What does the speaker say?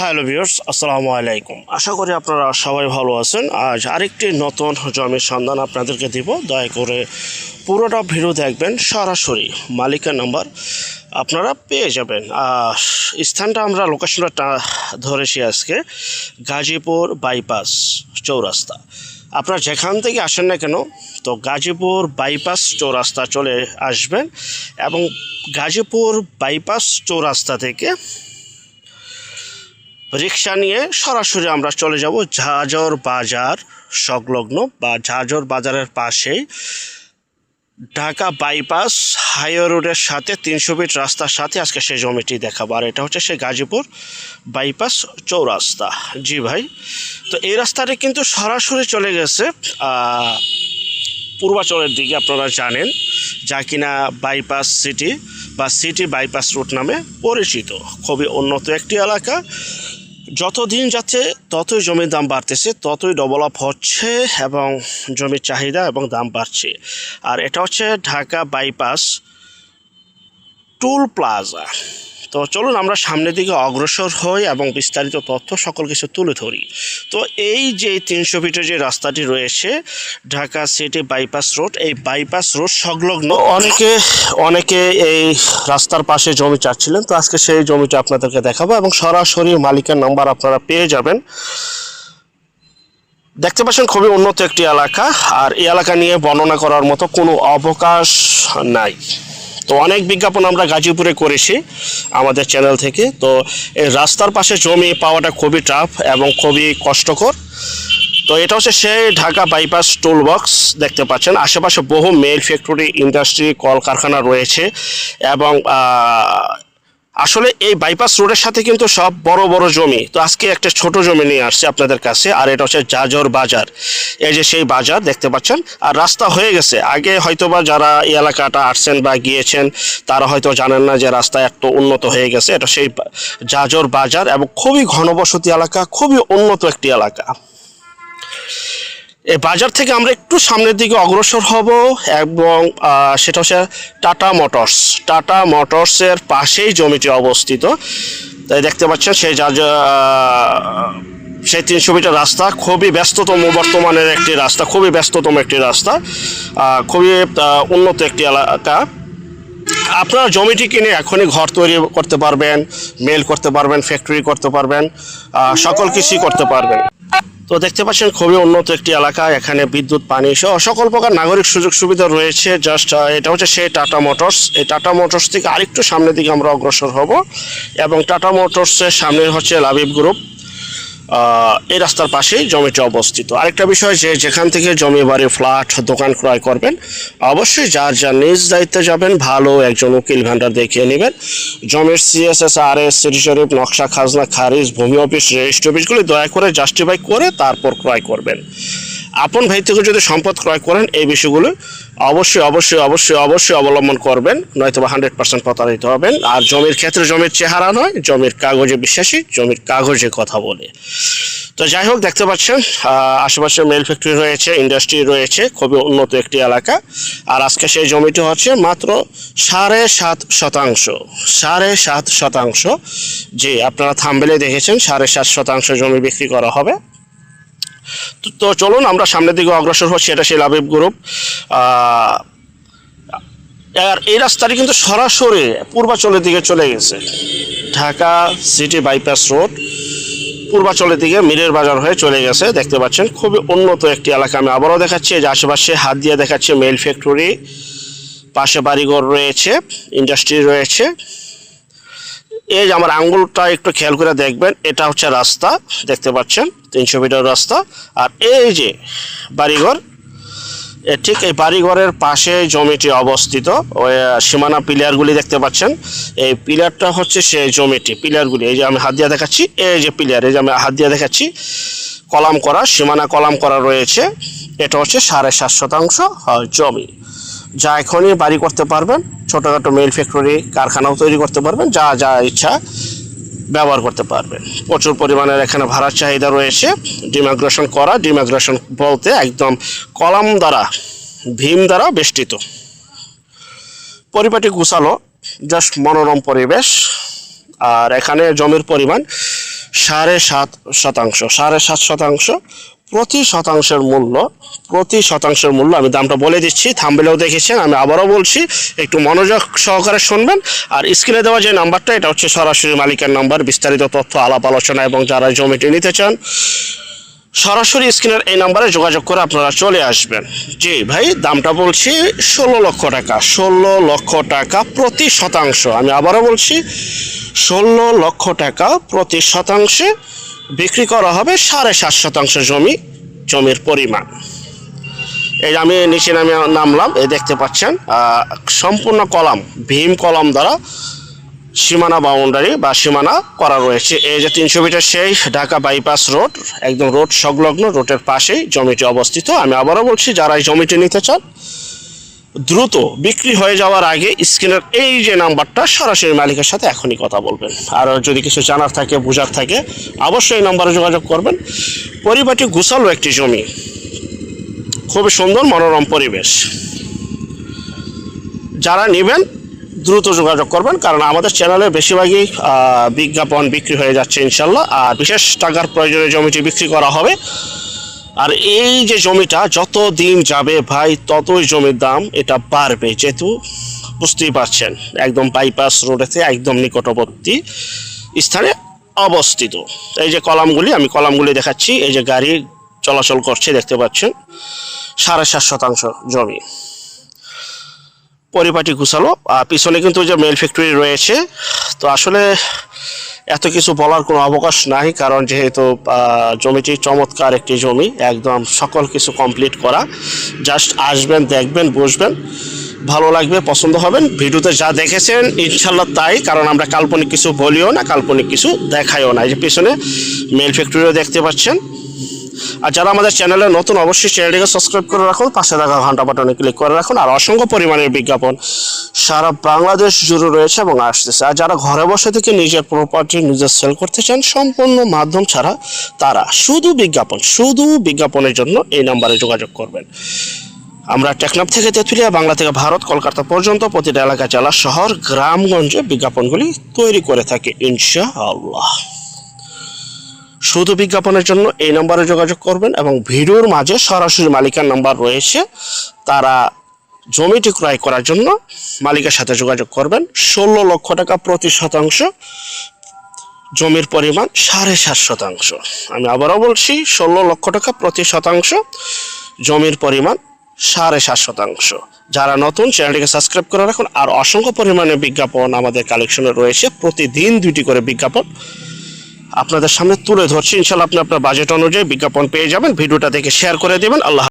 Hello viewers, আসসালামু আলাইকুম। আশা করি আপনারা সবাই ভালো আছেন। আজ আরেকটি নতুন জমির সন্ধান আপনাদেরকে দিব। দয়া করে পুরোটা ভিডিও দেখবেন সরাসরি। মালিকের নাম্বার আপনারা পেয়ে যাবেন। আর স্থানটা আমরা লোকেশনটা ধরেছি আজকে গাজীপুর বাইপাস চৌরাস্তা। আপনারা যেখান থেকে আসেন না কেন, তো গাজীপুর বাইপাস চৌরাস্তা চলে আসবেন এবং গাজীপুর বাইপাস চৌরাস্তা থেকে রিক্সা নিয়ে সরাসরি আমরা চলে যাব ঝাঁঝর বাজার সংলগ্ন বা ঝাঁঝর বাজারের পাশেই ঢাকা বাইপাস হাইওয়ে রোডের সাথে তিনশো ফিট রাস্তার সাথে আজকে সেই জমিটি দেখাবো। আর এটা হচ্ছে সেই গাজীপুর বাইপাস চৌরাস্তা। জি ভাই, তো এই রাস্তাটা কিন্তু সরাসরি চলে গেছে পূর্বাচলের দিকে আপনারা জানেন, যা কিনা বাইপাস সিটি বা সিটি বাইপাস রুট নামে পরিচিত। খুবই উন্নত একটি এলাকা। যতদিন যাচ্ছে, ততই জমির দাম বাড়তেছে, ততই ডেভেলপ হচ্ছে এবং জমির চাহিদা এবং দাম বাড়ছে। আর এটা হচ্ছে ঢাকা বাইপাস টুল প্লাজা তো চলুন আমরা সামনের দিকে অগ্রসর হই এবং বিস্তারিত তথ্য সকল কিছু তুলে ধরি। তো এই যে তিনশো ফিটের যে রাস্তাটি রয়েছে, ঢাকা সিটি বাইপাস রোড, এই বাইপাস রোড সংলগ্ন অনেকে অনেকে এই রাস্তার পাশে জমি চাচ্ছিলেন। তো আজকে সেই জমিটা আপনাদেরকে দেখাবো এবং সরাসরি মালিকের নাম্বার আপনারা পেয়ে যাবেন। দেখতে পাচ্ছেন খুবই উন্নত একটি এলাকা, আর এই এলাকা নিয়ে বর্ণনা করার মতো কোনো অবকাশ নাই। তো অনেক বিজ্ঞাপন আমরা গাজীপুরে করেছি আমাদের চ্যানেল থেকে। তো এই রাস্তার পাশে জমি পাওয়াটা খুবই টাফ এবং খুবই কষ্টকর। তো এটা হচ্ছে সেই ঢাকা বাইপাস টুল বক্স দেখতে পাচ্ছেন। আশেপাশে বহু মেল ফ্যাক্টরি ইন্ডাস্ট্রি কলকারখানা রয়েছে এবং আসলে এই বাইপাস রোডের সাথে কিন্তু সব বড় বড় জমি, তো আজকে একটা ছোট জমি নিয়ে আসছে আপনাদের কাছে, আর এটা হচ্ছে জাজর বাজার। এই যে সেই বাজার, দেখতে পাচ্ছেন? আর রাস্তা হয়ে গেছে। আগে হয়তোবা যারা এই এলাকাটা আসছেন বা গিয়েছেন, তারা হয়তো জানেন না যে রাস্তা এত উন্নত হয়ে গেছে। এটা সেই জাজর বাজার এবং খুবই ঘনবসতি এলাকা, খুবই উন্নত একটি এলাকা। বাজার থেকে আমরা একটু সামনের দিকে অগ্রসর হব এবং সেটা হচ্ছে টাটা মোটরস। টাটা মোটরসের পাশেই জমিটি অবস্থিত। তাই দেখতে পাচ্ছেন সেই যা সেই তিনশো মিটার রাস্তা, খুবই ব্যস্ততম বর্তমানের একটি রাস্তা, খুবই ব্যস্ততম একটি রাস্তা খুবই উন্নত একটি এলাকা। আপনারা জমিটি কিনে এখনই ঘর তৈরি করতে পারবেন, মেল করতে পারবেন ফ্যাক্টরি করতে পারবেন সকল কিছুই করতে পারবেন। তো দেখতে পাচ্ছেন, খুবই উন্নত একটি এলাকা। এখানে বিদ্যুৎ, পানি সহ সকল প্রকার নাগরিক সুযোগ সুবিধা রয়েছে। জাস্ট এটা হচ্ছে সেই টাটা মোটরস এই টাটা মোটরস থেকে আরেকটু সামনের দিকে আমরা অগ্রসর হব। এবং টাটা মোটরসের সামনে হচ্ছে লাবিব গ্রুপ এই রাস্তার পাশেই জমিটি অবস্থিত। আরেকটা বিষয় যে যেখান থেকে জমি, বাড়ি, ফ্ল্যাট, দোকান ক্রয় করবেন, অবশ্যই যার যার নিজ দায়িত্বে যাবেন, ভালো একজন উকিল ভান্ডার দেখিয়ে নেবেন। জমির সিএসএস আর এস সিটি শরীফ নকশা, খাজনা, খারিজ, ভূমি অফিস, রেজিস্ট্রি অফিসগুলি দয়া করে জাস্টিফাই করে তারপর ক্রয় করবেন। আপন ভাই থেকে যদি সম্পদ ক্রয় করেন এই বিষয়গুলো অবশ্যই অবশ্যই অবশ্যই অবশ্যই অবলম্বন করবেন নয়তো বা হান্ড্রেড পার্সেন্ট প্রতারিত হবেন। আর জমির ক্ষেত্রে জমির চেহারা নয়, জমির কাগজে বিশ্বাসী, জমির কাগজে কথা বলে। তো যাই হোক, দেখতে পাচ্ছেন আশেপাশে মেল ফ্যাক্টরি রয়েছে ইন্ডাস্ট্রি রয়েছে, খুবই উন্নত একটি এলাকা। আর আজকে সেই জমিটি হচ্ছে মাত্র সাড়ে সাত শতাংশ, সাড়ে সাত শতাংশ। যে আপনারা থাম্বেলে দেখেছেন, সাড়ে সাত শতাংশ জমি বিক্রি করা হবে। তো- চলুন, আমরা সামনের দিকে অগ্রসর হচ্ছি, এটা সেই লাবিব গ্রুপ আর এই রাস্তাটি কিন্তু সরাসরি পূর্বাচলের দিকে চলে গেছে। ঢাকা সিটি বাইপাস রোড, পূর্বাচলের দিকে মিরের বাজার হয়ে চলে গেছে। দেখতে পাচ্ছেন, খুবই উন্নত একটি এলাকা। আমি আবারও দেখাচ্ছি যে আশেপাশে হাত দিয়ে দেখাচ্ছি মেল ফ্যাক্টরি, পাশে বাড়িঘর রয়েছে, ইন্ডাস্ট্রি রয়েছে। এই আমার আঙ্গুলটা একটু খেয়াল করে দেখবেন, এটা হচ্ছে রাস্তা, দেখতে পাচ্ছেন? তিনশো মিটার রাস্তা। আর এই যে বাড়িঘর ঠিক এই বাড়িঘরের পাশে জমিটি অবস্থিত। ওই সীমানা পিলারগুলি দেখতে পাচ্ছেন? এই পিলারটা হচ্ছে সেই জমিটি, পিলারগুলি। এই যে আমি হাত দিয়ে দেখাচ্ছি, এই যে পিলার, এই যে আমি হাত দিয়ে দেখাচ্ছি। কলাম করা, সীমানা কলাম করা রয়েছে। এটা হচ্ছে সাড়ে সাত শতাংশ জমি। যা এখনই বাড়ি করতে পারবেন, ছোটোখাটো মেল ফ্যাক্টরি, কারখানাও তৈরি করতে পারবেন, যা যা ইচ্ছা ব্যবহার করতে পারবেন। প্রচুর পরিমাণের এখানে ভাড়ার চাহিদা রয়েছে। ডিমাগ্রেশন করা, ডিমাগ্রেশন বলতে একদম কলাম দ্বারা, ভীম দ্বারা বেষ্টিত। পরিপাটি গুছালো, জাস্ট মনোরম পরিবেশ। আর এখানে জমির পরিমাণ সাড়ে সাত শতাংশ, সাড়ে সাত শতাংশ প্রতি শতাংশের মূল্য, প্রতি শতাংশের মূল্য, আমি দামটা বলে দিচ্ছি থামবেলেও দেখেছেন, আমি আবারও বলছি, একটু মনোযোগ সহকারে শুনবেন, আর স্ক্রিনে দেওয়া যে নাম্বারটা, এটা হচ্ছে সরাসরি মালিকের নাম্বার, বিস্তারিত তথ্য, আলাপ, আলোচনা, এবং যারা জমিটি নিতে চান সরাসরি স্ক্রিনের এই নাম্বারে যোগাযোগ করে আপনারা চলে আসবেন। জি ভাই, দামটা বলছি ষোলো লক্ষ টাকা, ষোলো লক্ষ টাকা প্রতি শতাংশ। আমি আবারও বলছি, ষোলো লক্ষ টাকা প্রতি শতাংশে বিক্রি করা হবে সাড়ে সাত শতাংশ জমি, জমির পরিমাণ। এই আমি নিচে নামে নামলাম, এই দেখতে পাচ্ছেন সম্পূর্ণ কলাম, ভীম কলাম দ্বারা সীমানা বাউন্ডারি বা সীমানা করা রয়েছে। এই যে তিনশো মিটার সেই ঢাকা বাইপাস রোড একদম রোড সংলগ্ন, রোডের পাশেই জমিটি অবস্থিত। আমি আবারও বলছি, যারা এই জমিটি নিতে চান, দ্রুত বিক্রি হয়ে যাওয়ার আগে স্ক্রিনের এই যে নাম্বারটা, সরাসরি মালিকের সাথে এখনই কথা বলবেন। আর যদি কিছু জানার থাকে, বোঝার থাকে, অবশ্যই এই নাম্বারে যোগাযোগ করবেন। পরিবারটি গুছালো একটি জমি। খুবই সুন্দর, মনোরম পরিবেশ। যারা নেবেন দ্রুত যোগাযোগ করবেন, কারণ আমাদের চ্যানেলে বেশিরভাগই বিজ্ঞাপন বিক্রি হয়ে যাচ্ছে ইনশাল্লাহ আর বিশেষ টাকার প্রয়োজনে জমিটি বিক্রি করা হবে। আর এই যে জমিটা যত দিন যাবে ভাই, ততই জমির দাম এটা বাড়বে, যেহেতু বুঝতেই পারছেন, একদম বাইপাস রোডেতে একদম নিকটবর্তী স্থানে অবস্থিত। এই যে কলামগুলি, আমি কলামগুলি দেখাচ্ছি, এই যে গাড়ি চলাচল করছে, দেখতে পাচ্ছেন, সাড়ে সাত শতাংশ জমি। পরিপাটি গুছালো। আর পিছনে কিন্তু যে মেল ফ্যাক্টরি রয়েছে। তো আসলে এত কিছু বলার কোনো অবকাশ নাই, কারণ যেহেতু জমিটি চমৎকার একটি জমি, একদম সকল কিছু কমপ্লিট করা। জাস্ট আসবেন, দেখবেন বসবেন ভালো লাগবে, পছন্দ হবেন। ভিডিওতে যা দেখেছেন ইনশাল্লাহ তাই, কারণ আমরা কাল্পনিক কিছু বলিও না, কাল্পনিক কিছু দেখাইও না। এই যে পিছনে মেল ফ্যাক্টরিও দেখতে পাচ্ছেন। আর যারা আমাদের চ্যানেলে নতুন, অবশ্যই চ্যানেলটিকে সাবস্ক্রাইব করে রাখুন, পাশে থাকা ঘণ্টা বাটনে ক্লিক করে রাখুন, আর অসংখ্য পরিমাণের বিজ্ঞাপন সারা বাংলাদেশ জুড়ে রয়েছে এবং আসতেছে। আর যারা ঘরে বসে থেকে নিজের প্রপার্টি নিজের সেল করতে চান, সম্পূর্ণ মাধ্যম ছাড়া তারা শুধু বিজ্ঞাপন, শুধু বিজ্ঞাপনের জন্য এই নাম্বারে যোগাযোগ করবেন। আমরা টেকনাফ থেকে তেঁতুলিয়া, বাংলা থেকে ভারত, কলকাতা পর্যন্ত প্রতিটা এলাকা, জেলা, শহর, গ্রামগঞ্জে বিজ্ঞাপনগুলি তৈরি করে থাকি, ইনশাআল্লাহ। শুধু বিজ্ঞাপনের জন্য এই নম্বরে যোগাযোগ করবেন এবং ভিডিওর মাঝে সরাসরি মালিকার নাম্বার রয়েছে। তারা জমিটি ক্রয় করার জন্য মালিকের সাথে যোগাযোগ করবেন। ষোলো লক্ষ টাকা প্রতি শতাংশ। জমির পরিমাণ সাড়ে সাত শতাংশ। আমি আবারও বলছি, ষোলো লক্ষ টাকা প্রতি শতাংশ। জমির পরিমাণ সাড়ে সাত শতাংশ। যারা নতুন, চ্যানেলটিকে সাবস্ক্রাইব করে রাখুন। আর অসংখ্য পরিমাণে বিজ্ঞাপন আমাদের কালেকশনে রয়েছে। প্রতিদিন দুইটি করে বিজ্ঞাপন আপনাদের সামনে তুলে ধরছি। ইনশাল্লাহ আপনি আপনার বাজেট অনুযায়ী বিজ্ঞাপন পেয়ে যাবেন। ভিডিওটা দেখে শেয়ার করে দেবেন। আল্লাহ